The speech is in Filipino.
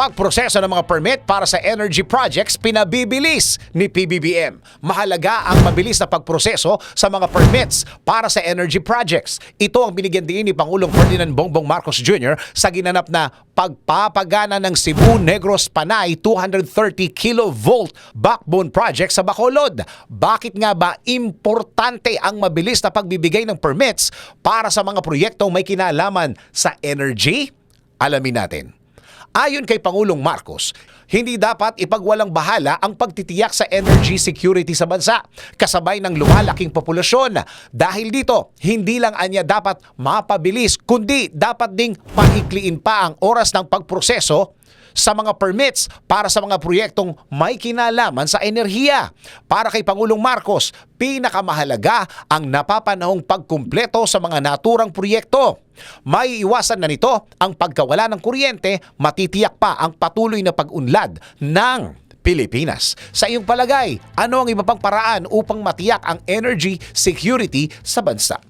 pagproseso ng mga permit para sa energy projects pinabibilis ni PBBM. Mahalaga ang mabilis na pagproseso sa mga permits para sa energy projects. Ito ang binigyan din ni Pangulong Ferdinand Bongbong Marcos Jr. sa ginanap na pagpapagana ng Cebu Negros Panay 230 kilovolt backbone project sa Bacolod. Bakit nga ba importante ang mabilis na pagbibigay ng permits para sa mga proyektong may kinalaman sa energy? Alamin natin. Ayon kay Pangulong Marcos, hindi dapat ipagwalang bahala ang pagtitiyak sa energy security sa bansa kasabay ng lumalaking populasyon. Dahil dito, hindi lang anya dapat mapabilis kundi dapat ding paikliin pa ang oras ng pagproseso sa mga permits para sa mga proyektong may kinalaman sa enerhiya. Para kay Pangulong Marcos, pinakamahalaga ang napapanahong pagkumpleto sa mga naturang proyekto. May iwasan na nito ang pagkawala ng kuryente, matitiyak pa ang patuloy na pag-unlad ng Pilipinas. Sa iyong palagay, ano ang iba pang paraan upang matiyak ang energy security sa bansa?